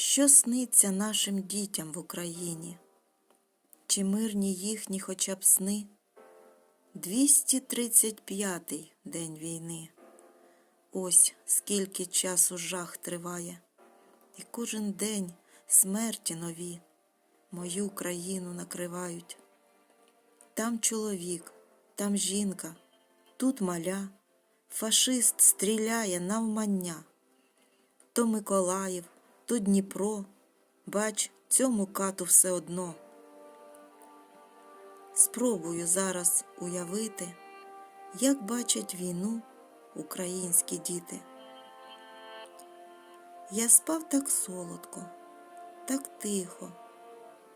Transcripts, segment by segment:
Що сниться нашим дітям в Україні? Чи мирні їхні хоча б сни? 235-й день війни. Ось скільки часу жах триває, і кожен день смерті нові мою країну накривають. Там чоловік, там жінка, тут маля, фашист стріляє навмання. То Миколаїв, то Дніпро, бач, цьому кату все одно. Спробую зараз уявити, як бачать війну українські діти. Я спав так солодко, так тихо,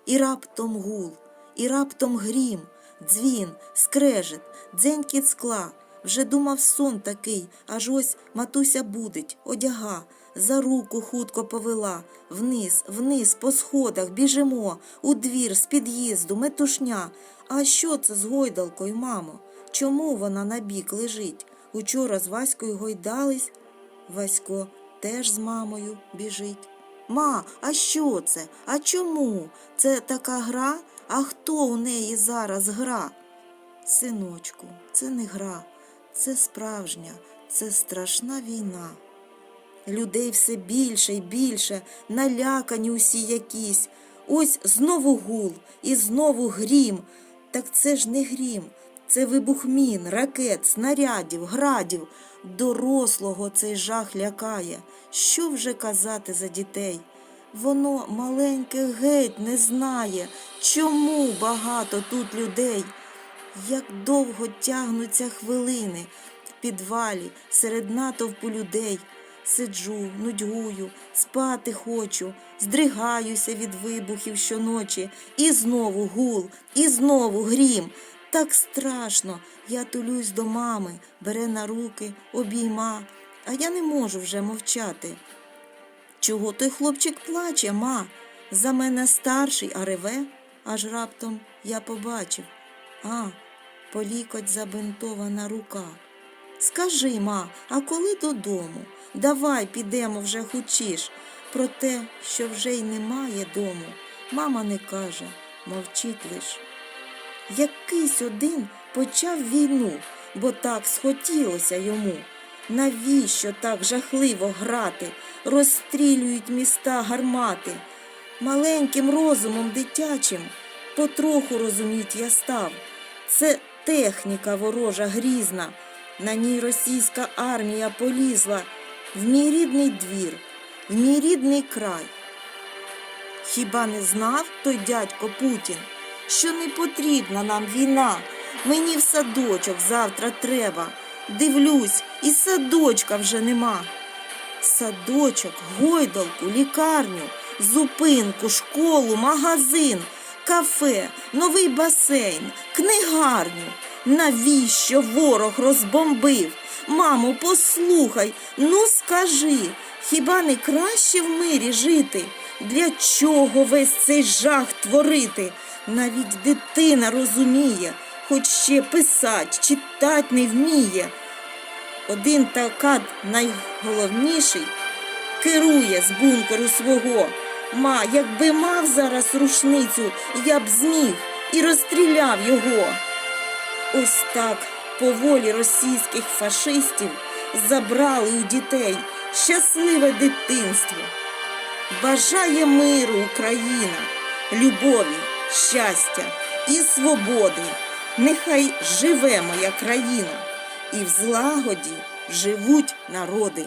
і раптом гул, і раптом грім, дзвін, скрежет, дзенькіт скла. Вже думав сон такий, аж ось матуся будить, одяга, за руку хутко повела, вниз, вниз, по сходах, біжимо, у двір, з під'їзду, метушня. А що це з гойдалкою, мамо? Чому вона на бік лежить? Учора з Ваською гойдались. Васько теж з мамою біжить. Ма, а що це? А чому? Це така гра? А хто у неї зараз гра? Синочку, це не гра, це справжня, це страшна війна. Людей все більше і більше, налякані усі якісь. Ось знову гул і знову грім. Так це ж не грім, це вибух мін, ракет, снарядів, градів. Дорослого цей жах лякає. Що вже казати за дітей? Воно маленьке геть не знає, чому багато тут людей. Як довго тягнуться хвилини в підвалі серед натовпу людей. Сиджу, нудьгую, спати хочу, здригаюся від вибухів щоночі, і знову гул, і знову грім. Так страшно. Я тулюсь до мами, бере на руки, обійма, а я не можу вже мовчати. Чого той хлопчик плаче, ма? За мене старший, а реве, аж раптом я побачив. А, полікоть забинтована рука. Скажи, ма, а коли додому? Давай підемо вже хучіш. Про те, що вже й немає дому, мама не каже, мовчить лиш. Якийсь один почав війну, бо так схотілося йому. Навіщо так жахливо грати? Розстрілюють міста гармати. Маленьким розумом дитячим потроху розуміть я став. Це техніка ворожа грізна. На ній російська армія полізла в мій рідний двір, в мій рідний край. Хіба не знав той дядько Путін, що не потрібна нам війна? Мені в садочок завтра треба. Дивлюсь, і садочка вже нема. Садочок, гойдалку, лікарню, зупинку, школу, магазин, кафе, новий басейн, книгарню. Навіщо ворог розбомбив? Мамо, послухай, ну скажи, хіба не краще в мирі жити? Для чого весь цей жах творити? Навіть дитина розуміє, хоч ще писать, читать не вміє. Один такад найголовніший керує з бункеру свого. Ма, якби мав зараз рушницю, я б зміг і розстріляв його. Ось так по волі російських фашистів забрали у дітей щасливе дитинство. Бажає миру Україна, любові, щастя і свободи. Нехай живе моя країна, і в злагоді живуть народи.